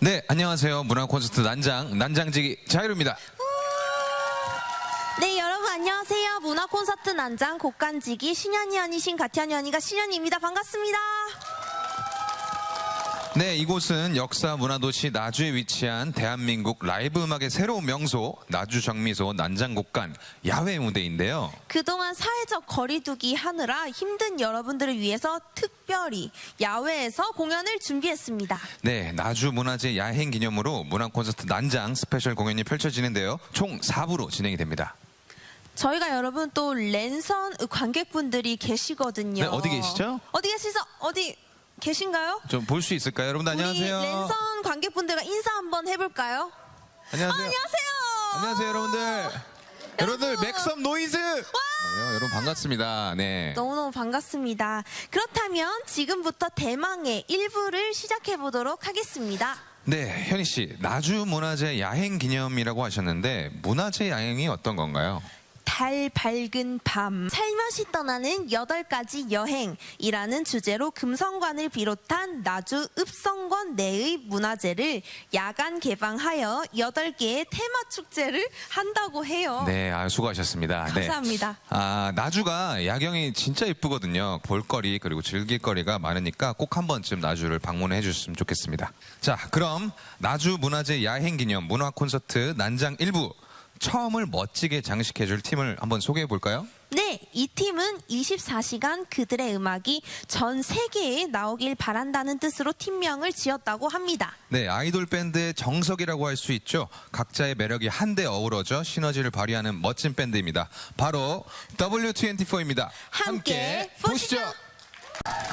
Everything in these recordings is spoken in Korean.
네, 안녕하세요. 문화 콘서트 난장, 난장지기 자유로입니다. 네, 여러분 안녕하세요. 문화 콘서트 난장 곡간지기 신현이 언니 신 가티언니 언니가 신현이입니다. 반갑습니다. 네, 이곳은 역사 문화도시 나주에 위치한 대한민국 라이브 음악의 새로운 명소, 나주 정미소 난장곡간 야외 무대인데요. 그동안 사회적 거리두기 하느라 힘든 여러분들을 위해서 특별히 야외에서 공연을 준비했습니다. 네, 나주 문화재 야행 기념으로 문화 콘서트 난장 스페셜 공연이 펼쳐지는데요. 총 4부로 진행이 됩니다. 저희가 여러분 또 랜선 관객분들이 계시거든요. 네, 어디 계시죠? 어디 계시죠? 어디 계신가요? 좀 볼 수 있을까요? 여러분들 안녕하세요. 우리 랜선 관객분들과 인사 한번 해볼까요? 안녕하세요. 안녕하세요. 안녕하세요, 여러분들. 여러분들 맥섬 노이즈. 네, 여러분 반갑습니다. 네. 너무너무 반갑습니다. 그렇다면 지금부터 대망의 1부를 시작해 보도록 하겠습니다. 네, 현희 씨, 나주 문화재 야행 기념이라고 하셨는데 문화재 야행이 어떤 건가요? 달 밝은 밤 살며시 떠나는 여덟 가지 여행이라는 주제로 금성관을 비롯한 나주 읍성권 내의 문화재를 야간 개방하여 여덟 개의 테마 축제를 한다고 해요. 네, 아, 수고하셨습니다. 네. 감사합니다. 아, 나주가 야경이 진짜 이쁘거든요. 볼거리 그리고 즐길거리가 많으니까 꼭 한 번쯤 나주를 방문해 주셨으면 좋겠습니다. 자, 그럼 나주 문화재 야행 기념 문화 콘서트 난장 1부 처음을 멋지게 장식해 줄 팀을 한번 소개해 볼까요? 네, 이 팀은 24시간 그들의 음악이 전 세계에 나오길 바란다는 뜻으로 팀명을 지었다고 합니다. 네, 아이돌 밴드의 정석이라고 할 수 있죠. 각자의 매력이 한데 어우러져 시너지를 발휘하는 멋진 밴드입니다. 바로 W24입니다. 함께 보시죠.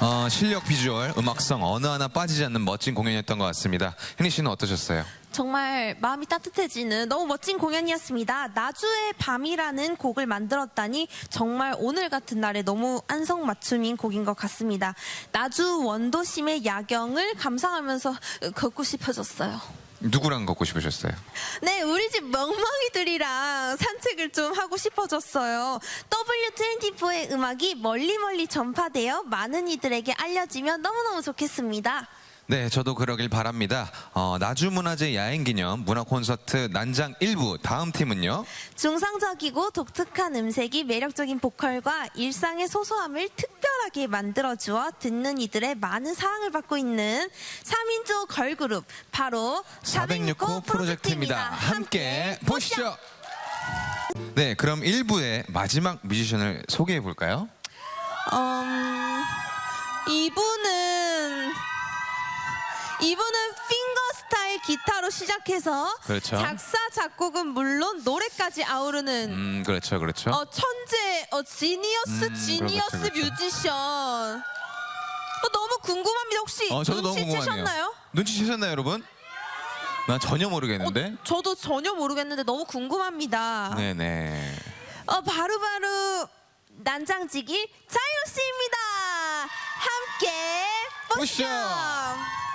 어, 실력 비주얼, 음악성 어느 하나 빠지지 않는 멋진 공연이었던 것 같습니다. 현희 씨는 어떠셨어요? 정말 마음이 따뜻해지는 너무 멋진 공연이었습니다. 나주의 밤이라는 곡을 만들었다니 정말 오늘 같은 날에 너무 안성맞춤인 곡인 것 같습니다. 나주 원도심의 야경을 감상하면서 걷고 싶어졌어요. 누구랑 걷고 싶으셨어요? 네, 우리 집 멍멍이들이랑 산책을 좀 하고 싶어졌어요. W24의 음악이 멀리 멀리 전파되어 많은 이들에게 알려지면 너무너무 좋겠습니다. 네, 저도 그러길 바랍니다. 어, 나주문화재 야행기념 문화 콘서트 난장 1부 다음 팀은요? 중상적이고 독특한 음색이 매력적인 보컬과 일상의 소소함을 특별하게 만들어주어 듣는 이들의 많은 사랑을 받고 있는 3인조 걸그룹 바로 406호 프로젝트입니다. 함께 보시죠. 네, 그럼 1부의 마지막 뮤지션을 소개해 볼까요? 음, 이분은 이분은 핑거 스타일 기타로 시작해서 그렇죠. 작사 작곡은 물론 노래까지 아우르는 음, 그렇죠, 그렇죠. 어, 천재, 어, 지니어스, 음, 지니어스 그렇죠, 그렇죠. 뮤지션. 어, 너무 궁금합니다. 혹시 어, 저도 너무 궁금하네요. 눈치채셨나요? 눈치채셨나요, 여러분? 난 전혀 모르겠는데. 어, 저도 전혀 모르겠는데 너무 궁금합니다. 네네. 어, 바로바로 난장지기 자유 씨입니다. 함께 보시죠. 보시죠.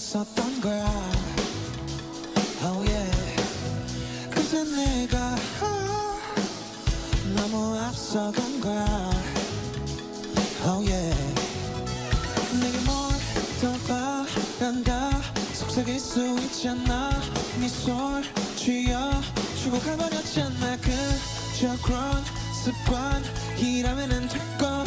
눈빛이었었던 거야. Oh yeah. 그새 내가 아, 너무 앞서간 거야. Oh yeah. 내게 뭘더 바란다 속삭일 수 있잖아. 미소를 쥐어 주고 가버렸잖아. 그저 그런 습관이라면 될거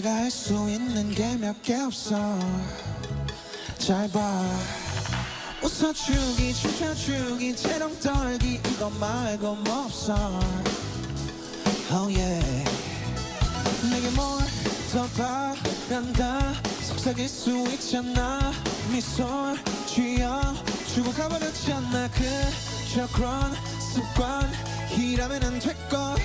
내가 할 수 있는 게 몇 개 없어. 잘봐. 웃어주기 춤춰주기 재롱 떨기 이거 말고 뭐 없어. Oh yeah. 내게 뭘 더 바란다. 속삭일 수 있잖아. 미소 쥐어 주고 가버렸잖아. 그저 그런 습관이라면 될걸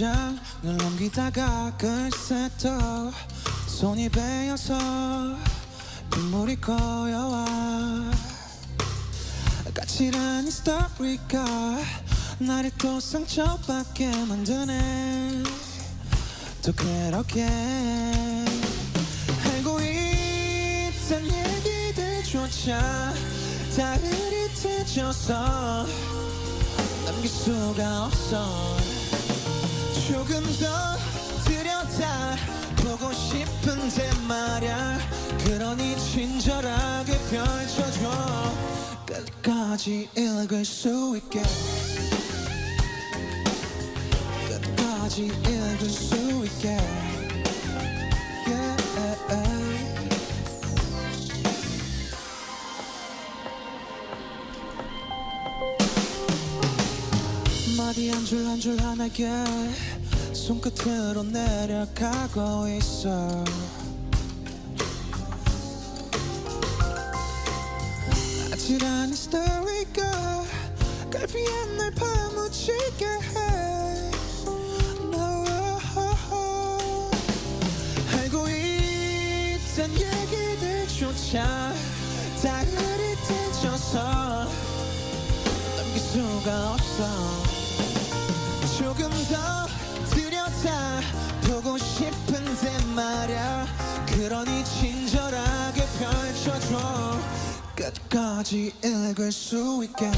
한 장을 넘기다가 글쎄 또 손이 베어서 눈물이 고여와. 까칠한 이 스토리가 나를 또 상처받게 만드네. 또 그렇게 알고 있던 얘기들조차 다 흐릿해져서 남길 수가 없어 조금 더 들여다 보고 싶은데 말야. 그러니 친절하게 펼쳐줘. 끝까지 읽을 수 있게. 끝까지 읽을 수 있게 하나게 손끝으로 내려가고 있어. 아찔한 이 스토리가 갈피에 날 파묻히게 끝까지 읽을 수 있게.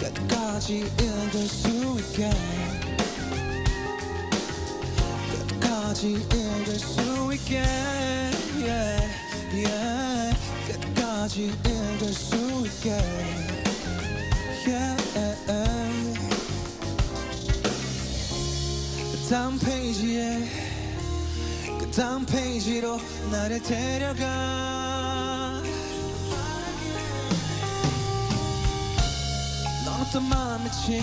끝까지 읽을 수 있게. 끝까지 읽을 수 있게. Yeah, yeah. 끝까지 읽을 수 있게. Yeah. 그 다음 페이지에 그 다음 페이지로 나를 데려가 넌 어떤 마음 미친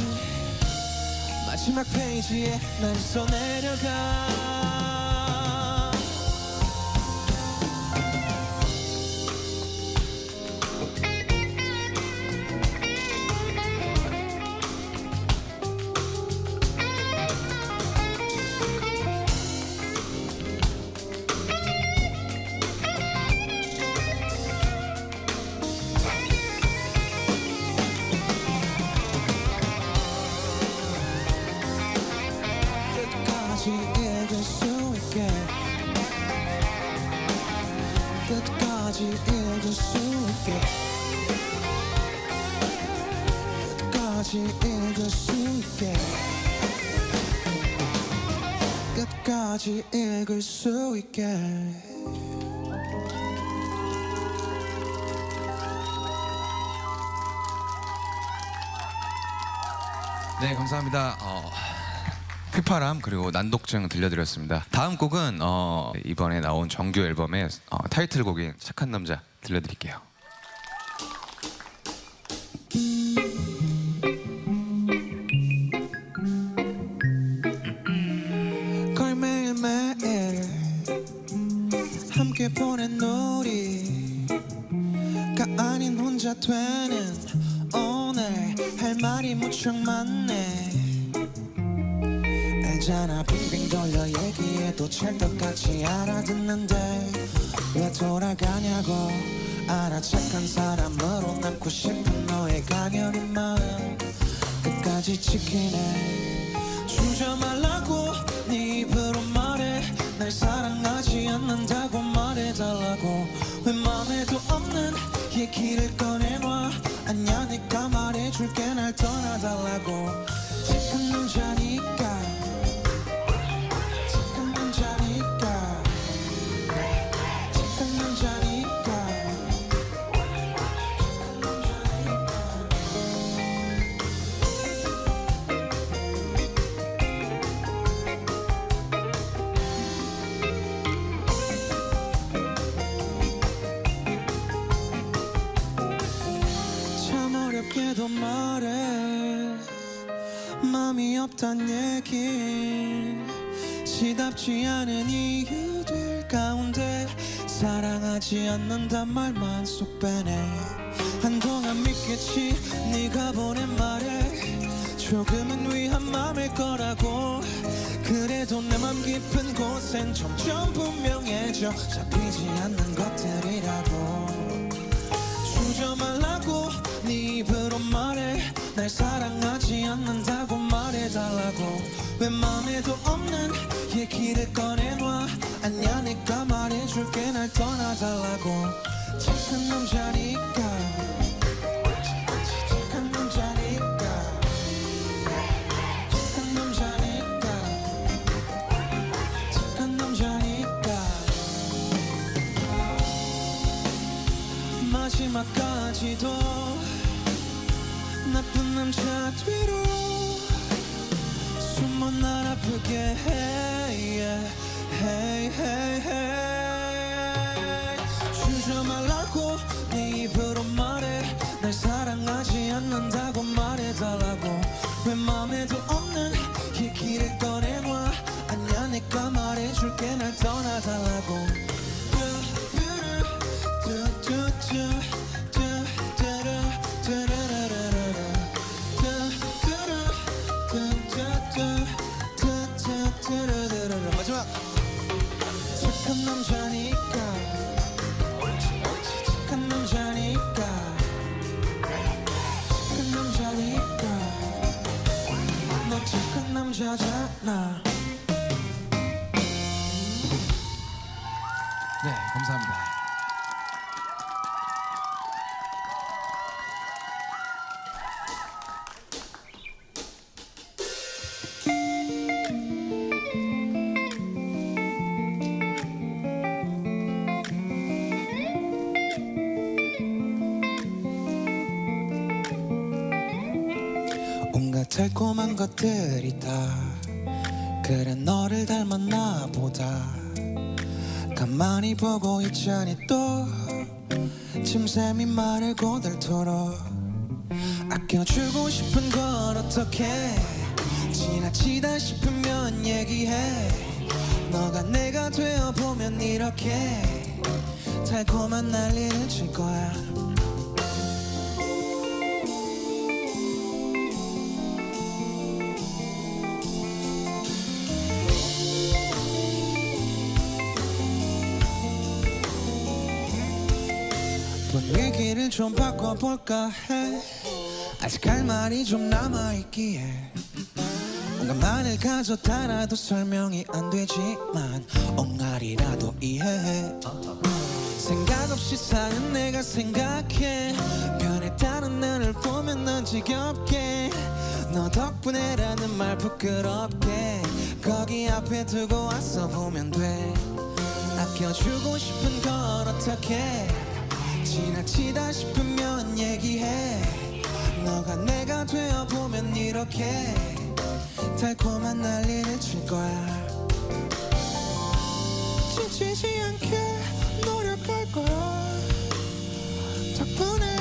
마지막 페이지에 날 써내려가 끝까지 읽을 수 있게 네, 감사합니다. 어, 휘파람 그리고 난독증 들려드렸습니다. 다음 곡은 어, 이번에 나온 정규 앨범의 어, 타이틀곡인 착한 남자 들려드릴게요. 많네. 알잖아 빙빙 돌려 얘기해도 찰떡같이 알아듣는데 왜 돌아가냐고. 알아 착한 사람으로 남고 싶은 너의 가녀린 마음 끝까지 지키네. 주저 말라고 네 입으로 말해. 날 사랑하지 않는다고 말해달라고. 왜 맘에도 없는 얘기를 꺼내놔. 아냐 내가 말해줄게 맘이 없단 얘기. 시답지 않은 이유들 가운데 사랑하지 않는단 말만 쏙 빼내 한동안 믿겠지 네가 보낸 말에. 조금은 위한 맘일 거라고. 그래도 내 맘 깊은 곳엔 점점 분명해져 잡히지 않는 것들이라고. 주저 말라고 네 입으로 말해. 날 사랑하지 않는다고 맘에도 없는 얘기를 꺼내놔. 아냐 내가 말해줄게. 날 떠나달라고. 착한 남자니까. 착한 남자니까. 착한 남자니까. 착한 남자니까. 마지막까지도 나쁜 남자 뒤로 왜 맘에도 없는 얘기를 꺼내놔? 아냐 내가 말해줄게. 날 떠나달라고. 마지막 남자잖 달콤한 것들이 다. 그래 너를 닮았나 보다. 가만히 보고 있자니 또 침샘이 말을 고들토록 아껴주고 싶은 건 어떻게 지나치다 싶으면 얘기해. 너가 내가 되어보면 이렇게 달콤한 난리를 칠 거야 분위기를 좀 바꿔볼까 해? 아직 할 말이 좀 남아있기에. 시간만을 가졌다라도 설명이 안 되지만 엉갈이라도 이해해. 생각 없이 사는 내가 생각해. 변했다는 나를 보면 넌 지겹게. 너 덕분에라는 말 부끄럽게. 거기 앞에 두고 왔어 보면 돼. 아껴주고 싶은 걸 어떻게 지나치다 싶으면 얘기해. 너가 내가 되어 보면 이렇게 달콤한 난리를 칠 거야. 지치지 않게 노력할 거야. 덕분에